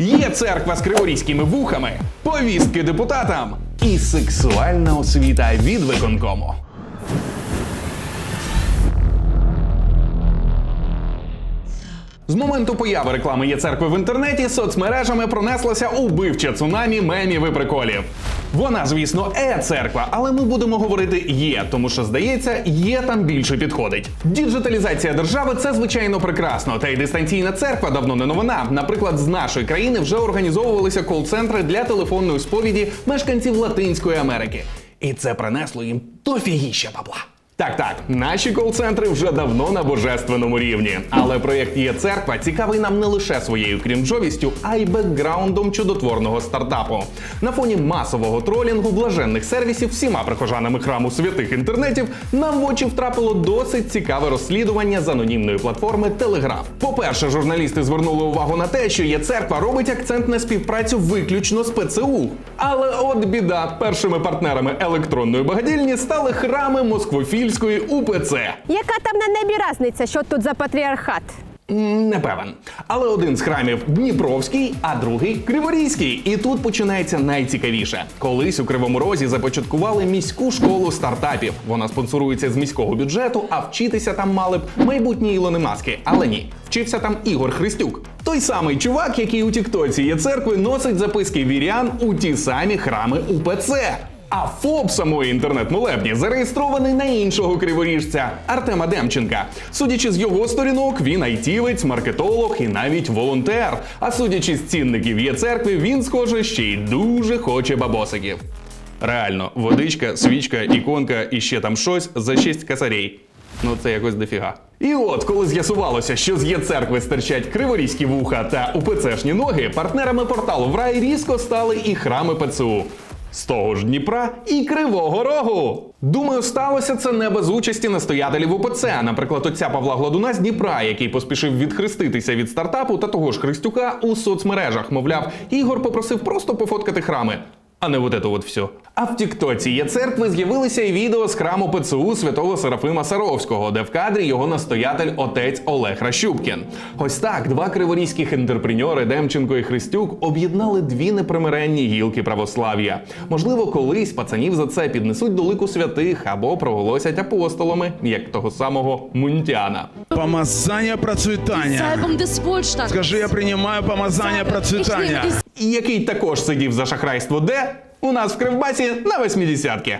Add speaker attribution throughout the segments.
Speaker 1: Є церква з криворізькими вухами, повістки депутатам і сексуальна освіта від виконкому. З моменту появи реклами є церкви в інтернеті соцмережами пронеслося убивче цунамі мемів і приколів. Вона, звісно, е-церква, але ми будемо говорити є, тому що здається, є там більше підходить. Діджиталізація держави це звичайно прекрасно. Та й дистанційна церква давно не новина. Наприклад, з нашої країни вже організовувалися кол-центри для телефонної сповіді мешканців Латинської Америки. І це принесло їм дофігіща бабла. Так, так, наші кол-центри вже давно на божественному рівні. Але проєкт є церква цікавий нам не лише своєю крінжовістю, а й бекграундом чудотворного стартапу. На фоні масового тролінгу блаженних сервісів всіма прихожанами храму святих інтернетів нам в очі втрапило досить цікаве розслідування з анонімної платформи Телеграф. По-перше, журналісти звернули увагу на те, що є церква робить акцент на співпрацю виключно з ПЦУ. Але от біда, першими партнерами електронної багадільні стали храми москвофільської УПЦ.
Speaker 2: Яка там на небі разниця, що тут за патріархат?
Speaker 1: Не певен. Але один з храмів Дніпровський, а другий Криворізький. І тут починається найцікавіше. Колись у Кривому Розі започаткували міську школу стартапів. Вона спонсорується з міського бюджету, а вчитися там мали б майбутні Ілони Маски. Але ні, вчився там Ігор Христюк. Той самий чувак, який у Тіктоці є церкви, носить записки вірян у ті самі храми УПЦ. А ФОП самої інтернет-молебні зареєстрований на іншого криворіжця Артема Демченка. Судячи з його сторінок, він айтівець, маркетолог і навіть волонтер. А судячи з цінників є церкви, він, схоже, ще й дуже хоче бабосиків. Реально, водичка, свічка, іконка і ще там щось за 6 косарей. Ну це якось дофіга. І от, коли з'ясувалося, що з є церкви стирчать криворізькі вуха та УПЦшні ноги, партнерами порталу в рай різко стали і храми ПЦУ. З того ж Дніпра і Кривого Рогу. Думаю, сталося це не без участі настоятелів УПЦ, наприклад, отця Павла Гладуна з Дніпра, який поспішив відхреститися від стартапу та того ж Христюка у соцмережах. Мовляв, Ігор попросив просто пофоткати храми. А не вот это вот все. А в Тіктоці є церкви з'явилися і відео з храму ПЦУ святого Серафима Саровського, де в кадрі його настоятель отець Олег Ращупкін. Ось так два криворізьких інтерпреньори Демченко і Христюк об'єднали дві непримиренні гілки православ'я. Можливо, колись пацанів за це піднесуть до лику святих або проголосять апостолами, як того самого Мунтяна.
Speaker 3: Помазання процвітання. Скажи, я приймаю помазання процвітання.
Speaker 1: І який також сидів за шахрайство де? У нас в Кривбасі на 80-ки.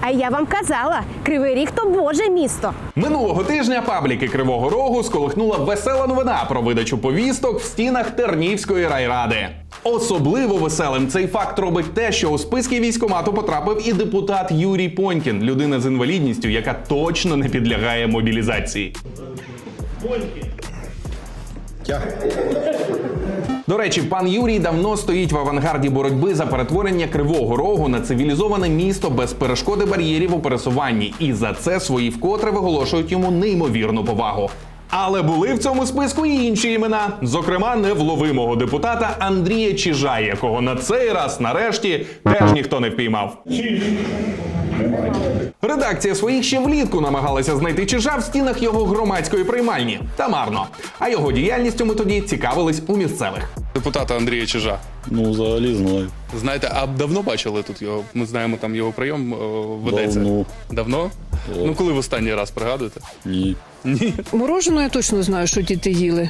Speaker 2: А я вам казала, Кривий Ріг то Боже місто.
Speaker 1: Минулого тижня пабліки Кривого Рогу сколихнула весела новина про видачу повісток в стінах Тернівської райради. Особливо веселим цей факт робить те, що у списки військомату потрапив і депутат Юрій Понькін, людина з інвалідністю, яка точно не підлягає мобілізації. До речі, пан Юрій давно стоїть в авангарді боротьби за перетворення Кривого Рогу на цивілізоване місто без перешкоди бар'єрів у пересуванні, і за це свої вкотре виголошують йому неймовірну повагу. Але були в цьому списку і інші імена, зокрема, невловимого депутата Андрія Чижа, якого на цей раз нарешті теж ніхто не впіймав. Редакція своїх ще влітку намагалася знайти чижа в стінах його громадської приймальні. Та марно. А його діяльністю ми тоді цікавились у місцевих.
Speaker 4: Депутата Андрія Чижа.
Speaker 5: Ну, взагалі знаю.
Speaker 4: Знаєте, а давно бачили тут його? Ми знаємо, там його прийом е, ведеться.
Speaker 5: Давно.
Speaker 4: Давно? Ну коли в останній раз пригадуєте?
Speaker 5: Ні.
Speaker 6: Мороженого я точно знаю, що діти їли.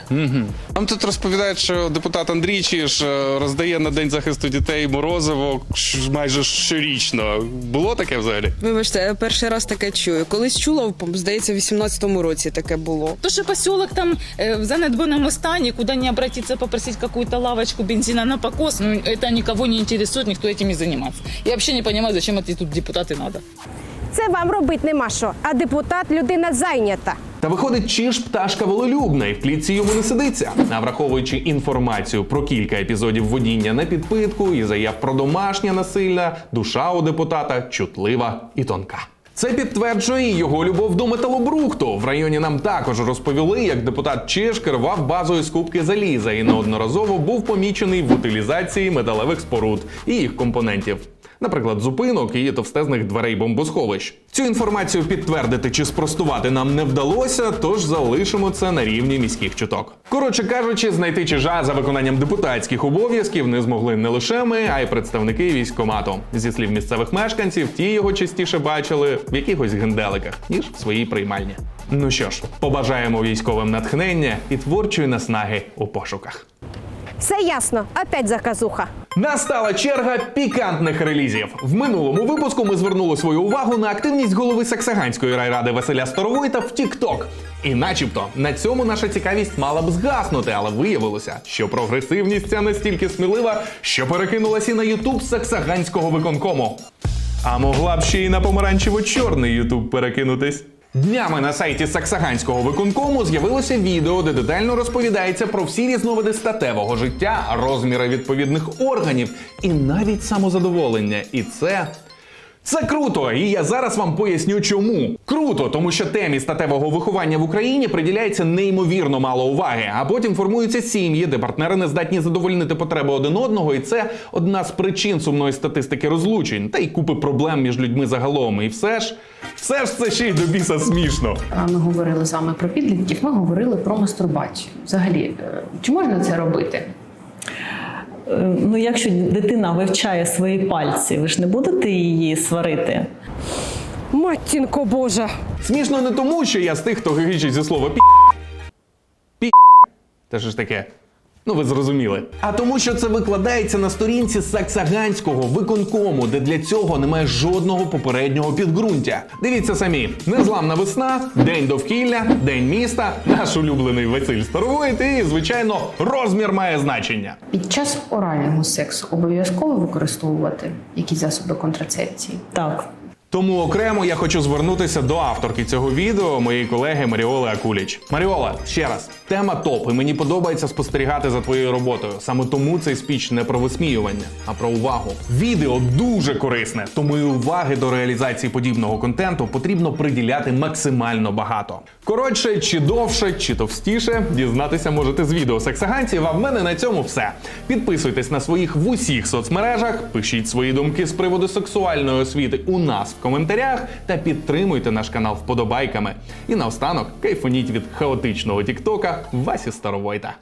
Speaker 4: Нам тут розповідають, що депутат Андрій Чиж е, роздає на день захисту дітей морозиво ш- майже щорічно. Було таке взагалі?
Speaker 7: Вибачте, я перший раз таке чую. Колись чула, здається, в 18-му році таке було.
Speaker 8: То, что поселок там э, в занедбанном стані, куда не обратиться попросить какую-то лавочку бензина на покос, ну, это никого не интересует, никто этим не занимается. Я вообще не понимаю, зачем эти тут депутаты надо.
Speaker 2: Це вам робить нема що, а депутат людина зайнята.
Speaker 1: Та виходить, чи ж пташка волелюбна, і в клітці йому не сидиться. А враховуючи інформацію про кілька епізодів водіння на підпитку і заяв про домашнє насилля, душа у депутата чутлива і тонка. Це підтверджує його любов до металобрухту. В районі нам також розповіли, як депутат Чиж керував базою скупки заліза і неодноразово був помічений в утилізації металевих споруд і їх компонентів. Наприклад, зупинок і товстезних дверей бомбосховищ. Цю інформацію підтвердити чи спростувати нам не вдалося, тож залишимо це на рівні міських чуток. Коротше кажучи, знайти чижа за виконанням депутатських обов'язків не змогли не лише ми, а й представники військкомату. Зі слів місцевих мешканців, ті його частіше бачили в якихось генделиках, ніж в своїй приймальні. Ну що ж, побажаємо військовим натхнення і творчої наснаги у пошуках.
Speaker 2: Все ясно, опять заказуха.
Speaker 1: Настала черга пікантних релізів. В минулому випуску ми звернули свою увагу на активність голови Саксаганської райради Василя Старовойта в TikTok. І начебто на цьому наша цікавість мала б згаснути, але виявилося, що прогресивність ця настільки смілива, що перекинулася на Ютуб Саксаганського виконкому. А могла б ще й на помаранчево-чорний Ютуб перекинутись. Днями на сайті Саксаганського виконкому з'явилося відео, де детально розповідається про всі різновиди статевого життя, розміри відповідних органів і навіть самозадоволення. І це. Це круто, і я зараз вам поясню, чому. Круто, тому що темі статевого виховання в Україні приділяється неймовірно мало уваги, а потім формуються сім'ї, де партнери не здатні задовольнити потреби один одного, і це одна з причин сумної статистики розлучень, та й купи проблем між людьми загалом. І все ж, все ж це ще й до біса смішно.
Speaker 9: Ми говорили саме про підлітків, ми говорили про мастурбацію. Взагалі, е, чи можна це робити?
Speaker 5: Е, Ну, якщо дитина вивчає свої пальці, ви ж не будете її сварити.
Speaker 2: Матінко Божа.
Speaker 1: Смішно не тому, що я з тих, хто гигичить зі слова пі. Пі. Те ж таке. Ну, ви зрозуміли. А тому, що це викладається на сторінці Саксаганського виконкому, де для цього немає жодного попереднього підґрунтя. Дивіться самі: незламна весна, день довкілля, день міста, наш улюблений Василь Старовойт і, звичайно, розмір має значення.
Speaker 9: Під час орального сексу обов'язково використовувати якісь засоби контрацепції?
Speaker 5: Так.
Speaker 1: Тому окремо я хочу звернутися до авторки цього відео, моєї колеги Маріоли Акуліч. Маріола, ще раз, тема топ, і мені подобається спостерігати за твоєю роботою. Саме тому цей спіч не про висміювання, а про увагу. Відео дуже корисне, тому і уваги до реалізації подібного контенту потрібно приділяти максимально багато. Коротше, чи довше, чи товстіше, дізнатися можете з відео сексаганців. А в мене на цьому все. Підписуйтесь на своїх в усіх соцмережах, пишіть свої думки з приводу сексуальної освіти у нас в коментарях та підтримуйте наш канал вподобайками. І наостанок кайфуніть від хаотичного тіктока Васі Старовойта.